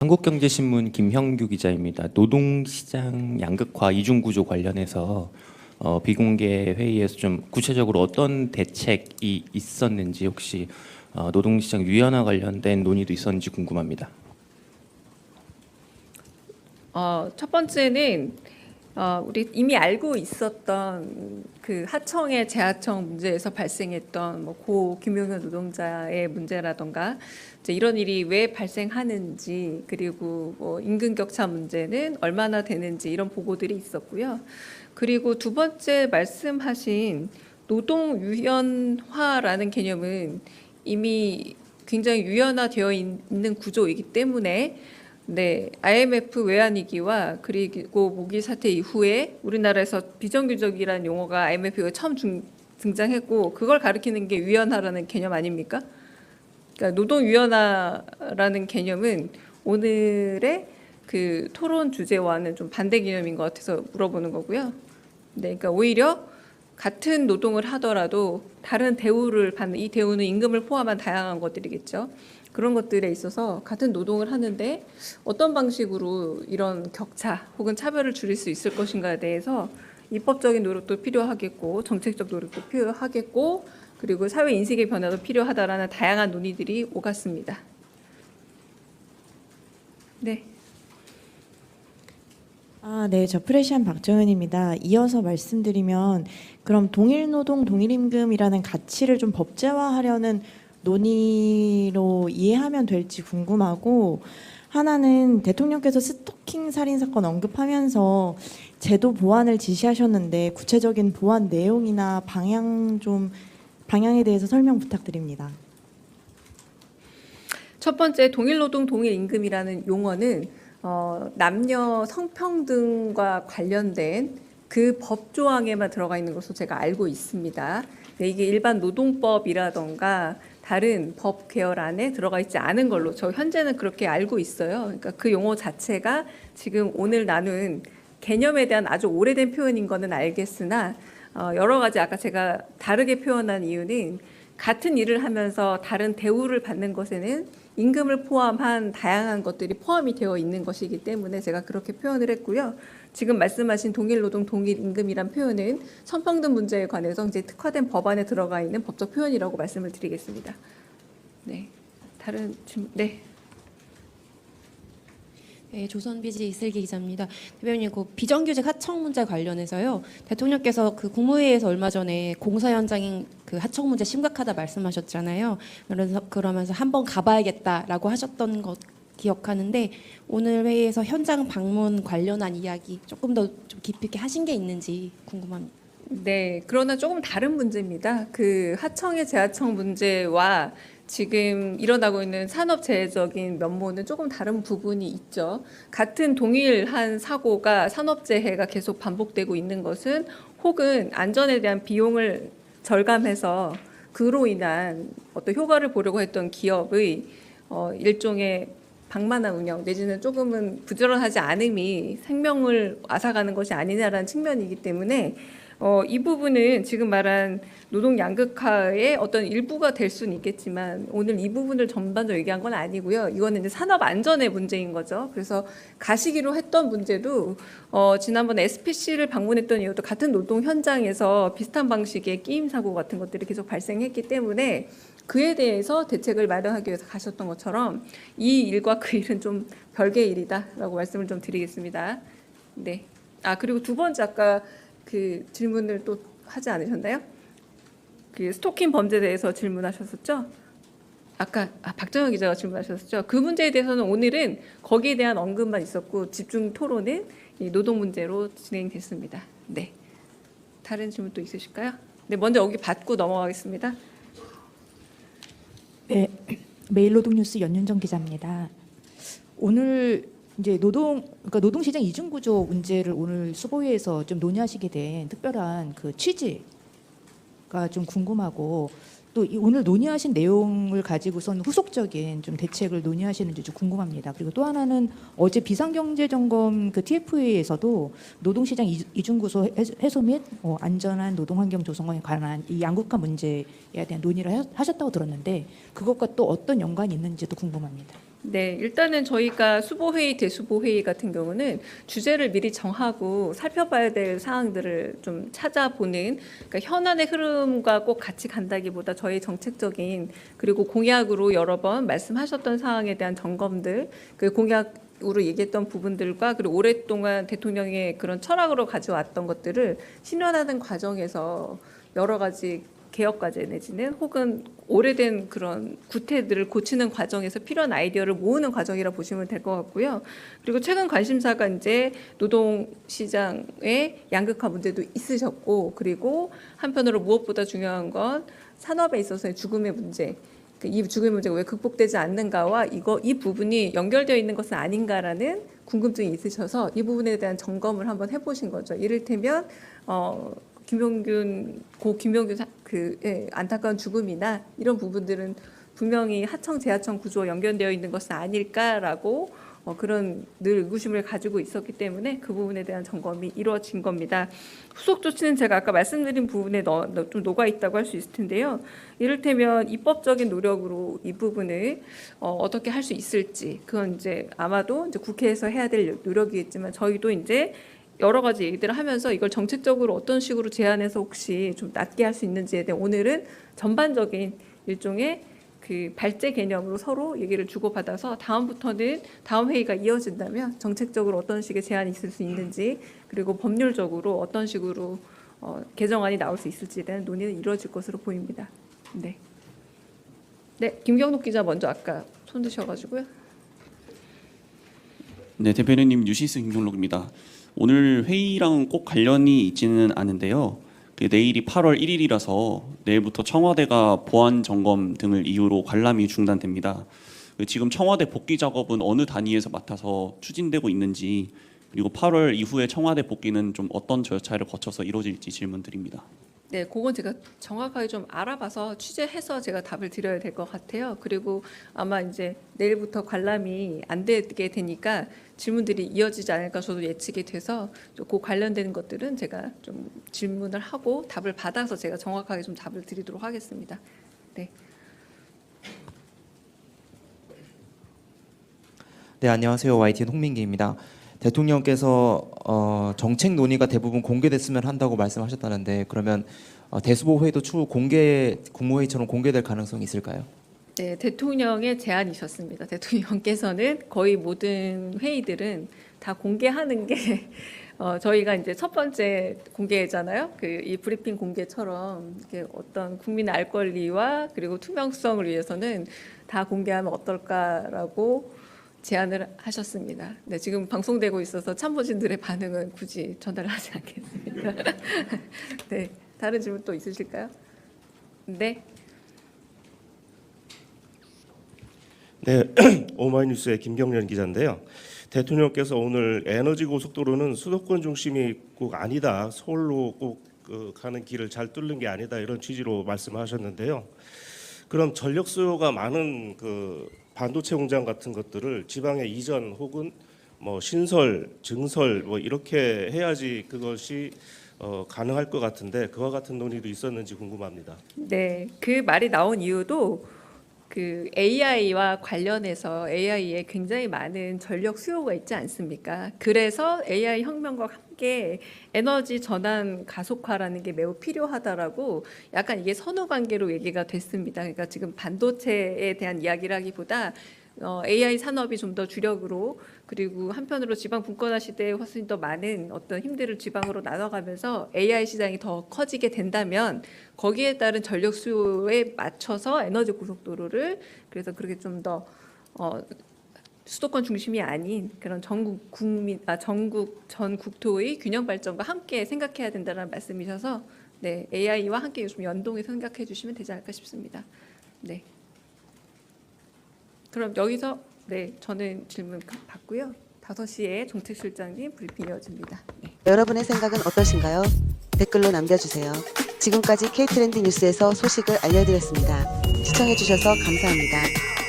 한국경제신문 김형규 기자입니다. 노동시장 양극화 이중구조 관련해서 어, 비공개 회의에서 좀 구체적으로 어떤 대책이 있었는지 혹시 어, 노동시장 유연화 관련된 논의도 있었는지 궁금합니다. 어, 첫 번째는 어, 우리 이미 알고 있었던 그 하청의 재하청 문제에서 발생했던 뭐 고 김용현 노동자의 문제라던가 이제 이런 일이 왜 발생하는지 그리고 뭐 임금 격차 문제는 얼마나 되는지 이런 보고들이 있었고요. 그리고 두 번째 말씀하신 노동 유연화라는 개념은 이미 굉장히 유연화되어 있는 구조이기 때문에 네, IMF 외환위기와 그리고 모기 사태 이후에 우리나라에서 비정규직이라는 용어가 IMF가 처음 중- 등장했고 그걸 가리키는 게 유연화라는 개념 아닙니까? 그러니까 노동 유연화라는 개념은 오늘의 그 토론 주제와는 좀 반대 개념인 것 같아서 물어보는 거고요. 네, 그러니까 오히려 같은 노동을 하더라도 다른 대우를 받는 이 대우는 임금을 포함한 다양한 것들이겠죠. 그런 것들에 있어서 같은 노동을 하는데 어떤 방식으로 이런 격차 혹은 차별을 줄일 수 있을 것인가에 대해서 입법적인 노력도 필요하겠고 정책적 노력도 필요하겠고 그리고 사회 인식의 변화도 필요하다라는 다양한 논의들이 오갔습니다. 네. 아, 네, 저 프레시안 박정현입니다. 이어서 말씀드리면 그럼 동일 노동 동일 임금이라는 가치를 좀 법제화하려는 논의로 이해하면 될지 궁금하고 하나는 대통령께서 스토킹 살인 사건 언급하면서 제도 보완을 지시하셨는데 구체적인 보완 내용이나 방향 좀 방향에 대해서 설명 부탁드립니다. 첫 번째 동일 노동 동일 임금이라는 용어는 어, 남녀 성평등과 관련된 그 법 조항에만 들어가 있는 것으로 제가 알고 있습니다. 네, 이게 일반 노동법이라던가 다른 법 계열 안에 들어가 있지 않은 걸로 저 현재는 그렇게 알고 있어요. 그러니까 그 용어 자체가 지금 오늘 나눈 개념에 대한 아주 오래된 표현인 거는 알겠으나 어, 여러 가지 아까 제가 다르게 표현한 이유는 같은 일을 하면서 다른 대우를 받는 것에는 임금을 포함한 다양한 것들이 포함이 되어 있는 것이기 때문에 제가 그렇게 표현을 했고요. 지금 말씀하신 동일 노동 동일 임금이란 표현은 성평등 문제에 관해서 이제 특화된 법안에 들어가 있는 법적 표현이라고 말씀을 드리겠습니다. 네. 다른 질문 네. 네, 조선비지 이슬기 기자입니다. 대변인 그 비정규직 하청 문제 관련해서요. 대통령께서 그 국무회의에서 얼마 전에 공사 현장인 그 하청 문제 심각하다 말씀하셨잖아요. 그래서 그러면서 한번 가봐야겠다라고 하셨던 것 기억하는데 오늘 회의에서 현장 방문 관련한 이야기 조금 더 좀 깊이 있게 하신 게 있는지 궁금합니다. 네, 그러나 조금 다른 문제입니다. 그 하청의 재하청 문제와 지금 일어나고 있는 산업재해적인 면모는 조금 다른 부분이 있죠. 같은 동일한 사고가 산업재해가 계속 반복되고 있는 것은 혹은 안전에 대한 비용을 절감해서 그로 인한 어떤 효과를 보려고 했던 기업의 어, 일종의 방만한 운영 내지는 조금은 부지런하지 않음이 생명을 앗아가는 것이 아니냐라는 측면이기 때문에 어, 이 부분은 지금 말한 노동 양극화의 어떤 일부가 될 수는 있겠지만 오늘 이 부분을 전반적으로 얘기한 건 아니고요. 이거는 이제 산업 안전의 문제인 거죠. 그래서 가시기로 했던 문제도 어, 지난번에 SPC를 방문했던 이유도 같은 노동 현장에서 비슷한 방식의 끼임 사고 같은 것들이 계속 발생했기 때문에 그에 대해서 대책을 마련하기 위해서 가셨던 것처럼 이 일과 그 일은 좀 별개의 일이다라고 말씀을 좀 드리겠습니다. 네. 아 그리고 두 번째 아까 그 질문을 또 하지 않으셨나요? 그 스토킹 범죄에 대해서 질문하셨었죠? 아까 아, 박정현 기자가 질문하셨었죠. 그 문제에 대해서는 오늘은 거기에 대한 언급만 있었고 집중 토론은 이 노동 문제로 진행됐습니다. 네. 다른 질문 또 있으실까요? 네, 먼저 여기 받고 넘어가겠습니다. 네, 메일노동뉴스 연윤정 기자입니다. 오늘 이제 노동 그러니까 노동시장 이중구조 문제를 오늘 수보위에서 좀 논의하시게 된 특별한 그 취지가 좀 궁금하고 또이 오늘 논의하신 내용을 가지고선 후속적인 좀 대책을 논의하시는지 좀 궁금합니다. 그리고 또 하나는 어제 비상경제점검 그 TF회에서도 노동시장 이- 이중구조 해소- 및 어, 안전한 노동환경 조성에 관한 이 양극화 문제에 대한 논의를 하- 하셨다고 들었는데 그것과 또 어떤 연관이 있는지도 궁금합니다. 네, 일단은 저희가 수보회의, 대수보회의 같은 경우는 주제를 미리 정하고 살펴봐야 될 사항들을 좀 찾아보는, 그러니까 현안의 흐름과 꼭 같이 간다기보다 저희 정책적인 그리고 공약으로 여러 번 말씀하셨던 사항에 대한 점검들, 그 공약 으로 얘기했던 부분들과 그리고 오랫동안 대통령의 그런 철학으로 가져왔던 것들을 실현하는 과정에서 여러 가지 개혁 과제 내지는 혹은 오래된 그런 구태들을 고치는 과정에서 필요한 아이디어를 모으는 과정이라 보시면 될 것 같고요. 그리고 최근 관심사가 이제 노동 시장의 양극화 문제도 있으셨고 그리고 한편으로 무엇보다 중요한 건 산업에 있어서의 죽음의 문제. 그이 죽음의 문제가 왜 극복되지 않는가와 이거 이 부분이 연결되어 있는 것은 아닌가라는 궁금증이 있으셔서 이 부분에 대한 점검을 한번 해보신 거죠. 이를테면 어, 김용균 고 김용균 사- 그 예, 안타까운 죽음이나 이런 부분들은 분명히 하청 재하청 구조와 연결되어 있는 것은 아닐까라고 어, 그런 늘 의구심을 가지고 있었기 때문에 그 부분에 대한 점검이 이루어진 겁니다. 후속 조치는 제가 아까 말씀드린 부분에 넣, 넣- 좀 녹아 있다고 할 수 있을 텐데요. 이를테면 입법적인 노력으로 이 부분을 어, 어떻게 할 수 있을지 그건 이제 아마도 이제 국회에서 해야 될 노력이겠지만 저희도 이제 여러 가지 얘기들을 하면서 이걸 정책적으로 어떤 식으로 제안해서 혹시 좀 낮게 할 수 있는지에 대해 오늘은 전반적인 일종의 그 발제 개념으로 서로 얘기를 주고받아서 다음부터는 다음 회의가 이어진다면 정책적으로 어떤 식의 제안이 있을 수 있는지 그리고 법률적으로 어떤 식으로 어, 개정안이 나올 수 있을지에 대한 논의는 이루어질 것으로 보입니다. 네. 네, 김경록 기자 먼저 아까 손 드셔가지고요. 네, 대변인님 뉴시스 김종록입니다. 오늘 회의랑 꼭 관련이 있지는 않은데요. 그 내일이 8월 1일이라서 내일부터 청와대가 보안 점검 등을 이유로 관람이 중단됩니다. 그 지금 청와대 복귀 작업은 어느 단위에서 맡아서 추진되고 있는지 그리고 8월 이후에 청와대 복귀는 좀 어떤 절차를 거쳐서 이루어질지 질문드립니다. 네, 그건 제가 정확하게 좀 알아봐서 취재해서 제가 답을 드려야 될 것 같아요. 그리고 아마 이제 내일부터 관람이 안 되게 되니까 질문들이 이어지지 않을까 저도 예측이 돼서 그 관련되는 것들은 제가 좀 질문을 하고 답을 받아서 제가 정확하게 좀 답을 드리도록 하겠습니다. 네. 네, 안녕하세요. YTN 홍민기입니다. 대통령께서 어, 정책 논의가 대부분 공개됐으면 한다고 말씀하셨다는데 그러면 어, 대수보 회의도 추후 공개 국무회의처럼 공개될 가능성이 있을까요? 네, 대통령의 제안이셨습니다. 대통령께서는 거의 모든 회의들은 다 공개하는 게 어, 저희가 이제 첫 번째 공개잖아요. 그 이 브리핑 공개처럼 어떤 국민의 알 권리와 그리고 투명성을 위해서는 다 공개하면 어떨까라고 제안을 하셨습니다. 네, 지금 방송되고 있어서 참모진들의 반응은 굳이 전달하지 않겠습니다. 네, 다른 질문 또 있으실까요? 네. 네, 오마이뉴스의 김경련 기자인데요. 대통령께서 오늘 에너지 고속도로는 수도권 중심이 꼭 아니다, 서울로 꼭 그, 가는 길을 잘 뚫는 게 아니다 이런 취지로 말씀하셨는데요. 그럼 전력 수요가 많은 그 반도체 공장 같은 것들을 지방에 이전 혹은 뭐 신설, 증설 뭐 이렇게 해야지 그것이 어, 가능할 것 같은데 그와 같은 논의도 있었는지 궁금합니다. 네, 그 말이 나온 이유도 그 AI와 관련해서 AI에 굉장히 많은 전력 수요가 있지 않습니까? 그래서 AI 혁명과 함께 에너지 전환 가속화라는 게 매우 필요하다라고 약간 이게 선후 관계로 얘기가 됐습니다. 그러니까 지금 반도체에 대한 이야기라기보다 어, AI 산업이 좀 더 주력으로 그리고 한편으로 지방 분권화 시대에 훨씬 더 많은 어떤 힘들을 지방으로 나눠가면서 AI 시장이 더 커지게 된다면 거기에 따른 전력 수요에 맞춰서 에너지 고속도로를 그래서 그렇게 좀더 어, 수도권 중심이 아닌 그런 전국 국민 아 전국 전 국토의 균형 발전과 함께 생각해야 된다는 말씀이셔서 네 AI와 함께 좀 연동해 생각해 주시면 되지 않을까 싶습니다. 네. 그럼 여기서 네 저는 질문 받고요. 5시에 정책실장님 브리핑 이어집니다. 네. 여러분의 생각은 어떠신가요? 댓글로 남겨주세요. 지금까지 K트렌드 뉴스에서 소식을 알려드렸습니다. 시청해주셔서 감사합니다.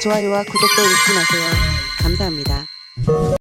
좋아요와 구독도 잊지 마세요. 감사합니다.